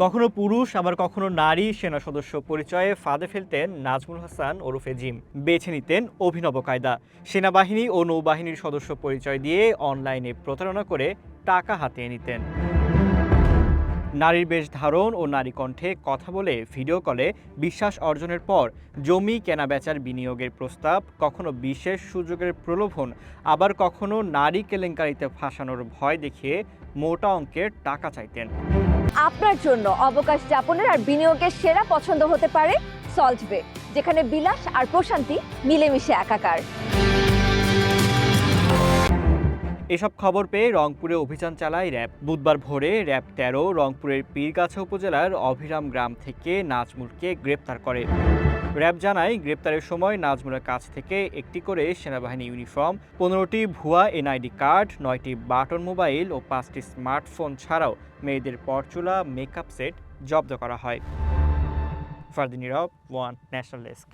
কখনো পুরুষ, আবার কখনো নারী সেনা সদস্য পরিচয়ে ফাঁদে ফেলতেন নাজমুল হাসান ওরফে জিম। বেছে নিতেন অভিনব কায়দা। সেনাবাহিনী ও নৌবাহিনীর সদস্য পরিচয় দিয়ে অনলাইনে প্রতারণা করে টাকা হাতিয়ে নিতেন। নারীর বেশ ধারণ ও নারী কণ্ঠে কথা বলে ভিডিও কলে বিশ্বাস অর্জনের পর জমি কেনাবেচার বিনিয়োগের প্রস্তাব, কখনো বিশেষ সুযোগের প্রলোভন, আবার কখনো নারী কেলেঙ্কারিতে ফাঁসানোর ভয় দেখিয়ে মোটা অঙ্কের টাকা চাইতেন। আপনার জন্য অবকাশ যাপনের আর বিনিয়োগের সেরা পছন্দ হতে পারে সল্ট বে যেখানে বিলাস আর প্রশান্তি মিলেমিশে একাকার। এসব খবর পেয়ে রংপুরে অভিযান চালায় র্যাব। বুধবার ভোরে র্যাব তেরো রংপুরের পীরগাছা উপজেলার অভিরাম গ্রাম থেকে নাজমুলকে গ্রেপ্তার করে। র্যাব জানায়, গ্রেপ্তারের সময় নাজমুলের কাছ থেকে একটি করে সেনাবাহিনী ইউনিফর্ম, পনেরোটি ভুয়া এনআইডি কার্ড, নয়টি বাটন মোবাইল ও পাঁচটি স্মার্টফোন ছাড়াও মেয়েদের পরচুলা, মেকআপ সেট জব্দ করা হয়। ফারদিন রব ওয়ান ন্যাশনাল ডেস্ক।